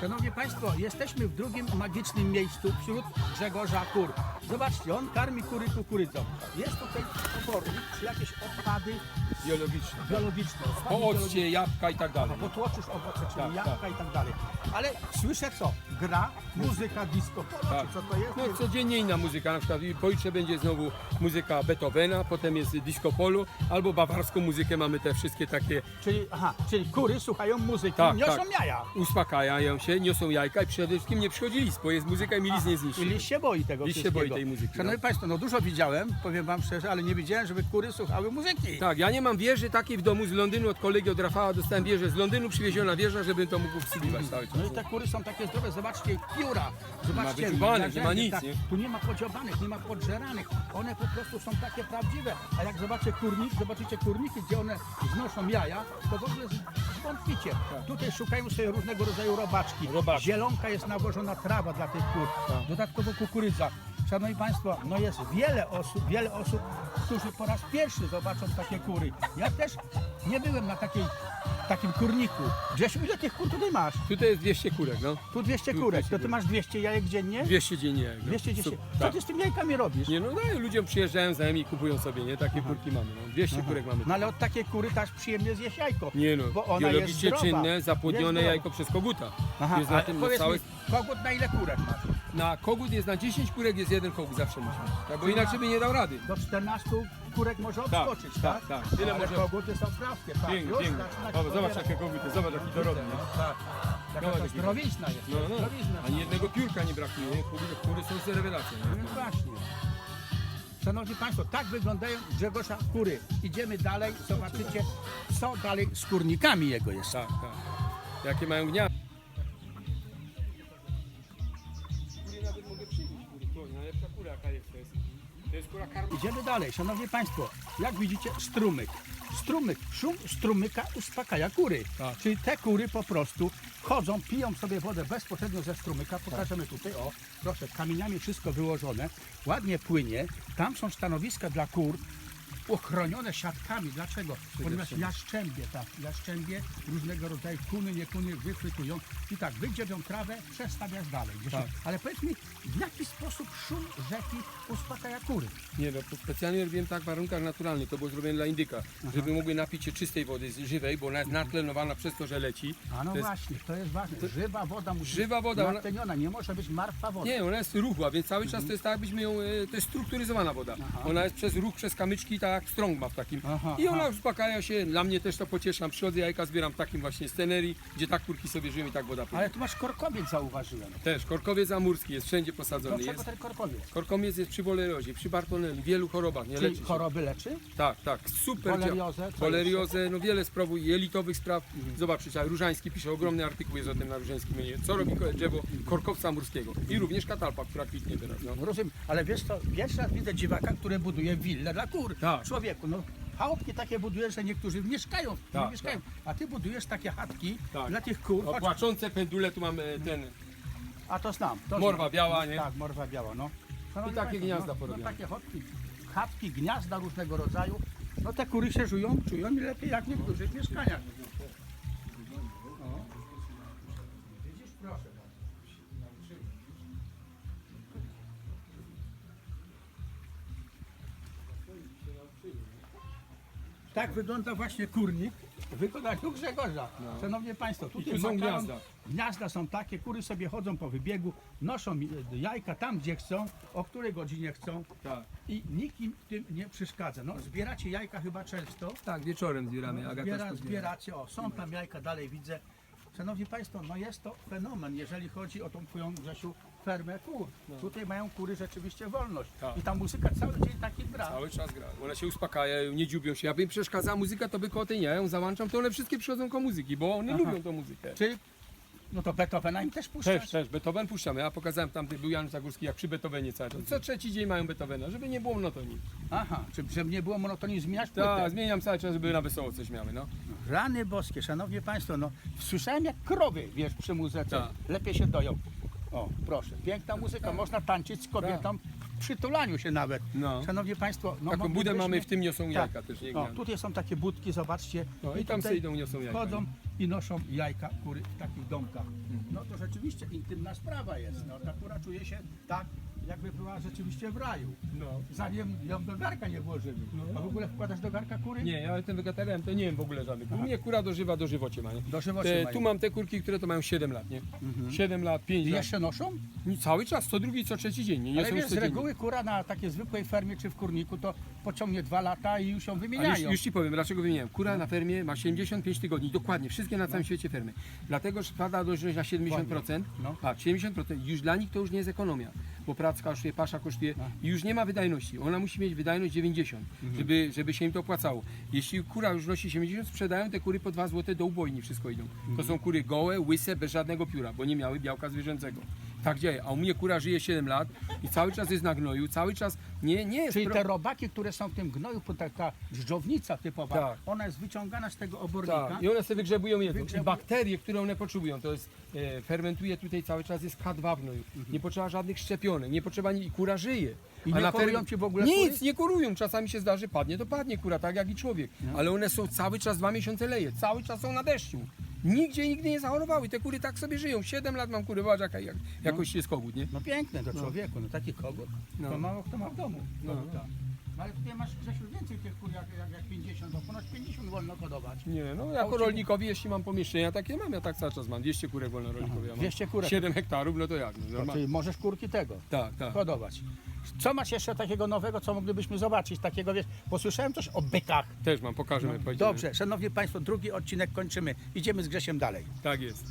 Szanowni Państwo, jesteśmy w drugim magicznym miejscu wśród Grzegorza Kur. Zobaczcie, on karmi kury kukurydzą. Jest tutaj obornik, czy jakieś odpady Biologiczne. biologiczne. odpady Po biologiczne. occie, jabłka i tak dalej. Potłoczysz owoce, czyli Tak, jabłka tak. i tak dalej. Ale słyszę co? Gra, muzyka disco polo, Tak. czy co to jest? No codziennie inna muzyka, na przykład pojutrze będzie znowu muzyka Beethovena, potem jest disco polo, albo bawarską muzykę mamy te wszystkie takie, Czyli, aha, czyli kury słuchają muzyki, Tak, niosą tak. jaja. uspokajają się, niosą jajka i przede wszystkim nie przychodzi lis, bo jest muzyka i mi lis nie I zniszczy. liść się boi tego Liść się wszystkiego. boi tej muzyki, Szanowni no. Państwo, no dużo widziałem, powiem Wam szczerze, ale nie widziałem, żeby kury słuchały muzyki. Tak, ja nie mam wieży takiej w domu z Londynu, od kolegi od Rafała dostałem wieżę z Londynu, przywieziona wieża, żebym to mógł obsługiwać cały czas. No i te kury są takie zdrowe, zobaczcie pióra, zobaczcie wyczuwanych, nie ma nic, tak, nie? Tu nie ma podziobanych, nie ma podżeranych, one po prostu są takie prawdziwe. A jak zobaczycie kurnik, zobaczycie kurniki, gdzie one znoszą jaja, to w ogóle Tutaj szukają sobie różnego rodzaju robaczki. Robaczki. Zielonka jest nawożona trawa dla tych kur, dodatkowo kukurydza. Szanowni Państwo, no jest wiele osób, wiele osób, którzy po raz pierwszy zobaczą takie kury. Ja też nie byłem na takiej, takim kurniku. Grzesiu, ile tych kur tutaj masz? Tutaj jest 200 kurek, no. Tu 200 Tu kurek, 200 to ty kurek. masz 200 jajek dziennie? 200 dziennie. No. 210. Sup- Co tak. ty z tymi jajkami robisz? Nie no, no ludziom przyjeżdżają znajomi i kupują sobie, nie? Takie kurki mamy, no. 200 kurek mamy. No ale od takiej kury też przyjemnie zjeść jajko. Nie no, bo ona jest biologicznie zdrowa. czynne, zapłodnione Jest jajko przez koguta. Aha, jest na tym na powiedz mi, kogut na ile kurek masz? Na kogut jest na 10 kurek jest jeden kogut zawsze musi mieć. Tak, bo inaczej by nie dał rady. Do 14 kurek może Tak, odskoczyć, tak? tak, tak. Ale może- koguty są prawskie, tak? Pięknie, Już pięknie. zaczyna się Zobacz, zobacz pobierać. jakie koguty, zobacz jaki dorodny. No, nie? tak. Taka Zobacz, to jaki- zdrowiczna jest. No, no. Ani jednego piórka nie brakuje, nie? Kury, kury są z rewelacją. nie? No właśnie. Szanowni Państwo, tak wyglądają Grzegorza kury. Idziemy dalej, zobaczycie, co dalej z kurnikami jego jest. Tak, tak. Jakie mają gniazda. Idziemy dalej, szanowni państwo. Jak widzicie, strumyk. Strumyk, szum strumyka uspokaja kury. Tak. Czyli te kury po prostu chodzą, piją sobie wodę bezpośrednio ze strumyka. Pokażemy tutaj, o, proszę, kamieniami wszystko wyłożone, ładnie płynie. Tam są stanowiska dla kur, ochronione siatkami. Dlaczego? Ponieważ jaszczębie, tak, jaszczębie różnego rodzaju kuny, nie kuny i tak wydziewią trawę, przestawiasz dalej. Gdzieś Tak. Ale powiedz mi, w jaki sposób szum rzeki uspokaja kury? Nie no, to specjalnie robiłem tak w warunkach naturalnych, to było zrobione dla indyka, żeby mogły napić się czystej wody, z- żywej, bo ona jest natlenowana przez to, że leci. A no To jest- właśnie, to jest ważne. Żywa woda musi Żywa woda, być ona- natleniona, nie może być martwa woda. Nie, ona jest ruchła, więc cały czas to jest tak, jakbyśmy ją, e, to jest strukturyzowana woda. Ona jest przez ruch, przez kamyczki, tak jak strąg ma w takim. Aha, I ona aha. uspokaja się, dla mnie też to pocieszam. Przychodzę jajka, zbieram w takim właśnie scenerii, gdzie tak kurki sobie żyją i tak woda płynie. Ale tu masz korkowiec, zauważyłem. Też, korkowiec amurski jest wszędzie posadzony. Dlaczego Jest. ten korkowiec? Korkomiec jest przy wolerozie, przy bartoneli, wielu chorobach, nie Czyli leczy się. choroby leczy? Tak, tak, super. Działa. co Woleriozę, no wiele spraw, jelitowych spraw. Zobaczycie, a Różański pisze, ogromny artykuł jest o tym na Różańskim menu. Co robi ko- drzewo korkowca amurskiego? I również katalpa, która kwitnie teraz. No. No rozumiem, ale wiesz co, pierwszy raz widzę dziwaka, który buduje willę dla kur. Tak. Człowieku, no chałupki takie budujesz, że niektórzy mieszkają, Tak, mieszkają. A ty budujesz takie chatki Tak. dla tych kur. O, płaczące pendule, tu mamy ten a to znam. To Morwa znam. biała, nie? Tak, morwa biała, no. Szanowni I takie państwo, gniazda no, porobione. No takie chatki, chatki, gniazda różnego rodzaju. No te kury się żyją, czują i lepiej jak w niektórych mieszkaniach. Tak wygląda właśnie kurnik w wykonaniu Grzegorza. Szanowni Państwo, tutaj No. tu są makaron- gniazda. Gniazda są takie, kury sobie chodzą po wybiegu, noszą jajka tam, gdzie chcą, o której godzinie chcą Tak. i nikim tym nie przeszkadza. No, zbieracie jajka chyba często. Tak, wieczorem zbieramy. Agata to zbiera. zbieracie, o, są tam jajka, dalej widzę. Szanowni Państwo, no jest to fenomen, jeżeli chodzi o tą Twoją, Grzesiu, fermę kur. Tutaj mają kury rzeczywiście wolność. No. Tak. I ta muzyka cały dzień taki gra. Cały czas gra. One się uspokajają, nie dziubią się. Jakby im przeszkadzała muzyka, to by koty nie. Ja ją załączam, to one wszystkie przychodzą ko muzyki, bo one Aha. lubią tą muzykę. Czy, no to Beethovena im też puszczasz? Też, też. Beethoven puszczamy. Ja pokazałem tam, był Jan Zagórski, jak przy Beethovenie cały czas. Co trzeci dzień mają Beethovena, żeby nie było monotonii. Aha, czy żeby nie było monotonii, zmieniasz płytę? Tak, zmieniam cały czas, żeby na wesoło coś miały, no. Rany boskie, szanowni państwo, no słyszałem jak krowy, wiesz, przy muzyce, Tak. lepiej się doją. O, proszę, piękna muzyka, można tańczyć z kobietą, w przytulaniu się nawet. No. Szanowni państwo, no Taką budę moglibyśmy- mamy, w tym niosą Tak. jajka też, nie gniazdo. tutaj są takie budki, zobaczcie. No i tam tutaj idą, niosą jajka. Chodzą, i noszą jajka kury w takich domkach. Mhm. No to rzeczywiście intymna sprawa jest. No, ta kura czuje się tak, jakby była rzeczywiście w raju. No. Zanim ją do garka nie włożyli. A w ogóle wkładasz do garka kury? Nie, ja jestem wegetarianem, to nie wiem w ogóle żadnych. U mnie kura dożywa do żywocie ma, nie? Do żywocie Te, mają. tu mam te kurki, które to mają 7 lat, nie? 7 lat, 5 I lat. jeszcze noszą? Cały czas, co drugi, co trzeci dzień, nie? nie Ale są wiesz, z codziennie. reguły kura na takiej zwykłej fermie czy w kurniku to pociągnie dwa lata i już ją Ale wymieniają. już, już ci powiem, dlaczego wymieniałem. Kura na fermie ma 75 tygodni, dokładnie, wszystkie na całym świecie fermy. Dlatego, że spada dożność na 70%, No. a 70%, już dla nich to już nie jest ekonomia, bo praca kosztuje, pasza kosztuje i już nie ma wydajności. Ona musi mieć wydajność 90, żeby, żeby się im to opłacało. Jeśli kura już nosi 70, sprzedają te kury po 2 zł do ubojni, wszystko idą. To są kury gołe, łyse, bez żadnego pióra, bo nie miały białka zwierzęcego. Tak dzieje. A u mnie kura żyje 7 lat i cały czas jest na gnoju, cały czas nie, nie jest Czyli pro- te robaki, które są w tym gnoju, taka dżdżownica typowa, Tak. ona jest wyciągana z tego obornika. Tak, i one sobie wygrzebują jedzą. Wygrzebu- I bakterie, które one potrzebują, to jest, e, fermentuje tutaj cały czas, jest K2 w gnoju. Nie potrzeba żadnych szczepionek, nie potrzeba i kura żyje. I nie korują ci w ogóle Nic, kury? nie korują. Czasami się zdarzy, padnie, to padnie kura, tak jak i człowiek. No. Ale one są cały czas, dwa miesiące leje, cały czas są na deszczu. Nigdzie nigdy nie zachorowały. Te kury tak sobie żyją. Siedem lat mam kury, zobacz jaka jak, jakoś jest kogut, nie? No piękne do człowieku, no taki kogut, No. to mało kto ma w domu. No. koguta. No ale tutaj masz Grzesiu więcej tych kur jak, jak, jak 50, bo ponoć 50 wolno hodować. Nie, no jako rolnikowi, jeśli mam pomieszczenia takie mam, ja tak cały czas mam. 200 kurek wolno rolnikowi. Ja mam 200 kurek. 7 hektarów, no to jak? No, No, normalnie. możesz kurki tego Tak, tak. hodować. Co masz jeszcze takiego nowego, co moglibyśmy zobaczyć? Takiego, wiesz, posłyszałem coś o bykach. Też mam, pokażemy. pojedziemy. Dobrze, szanowni państwo, drugi odcinek kończymy. Idziemy z Grzesiem dalej. Tak jest.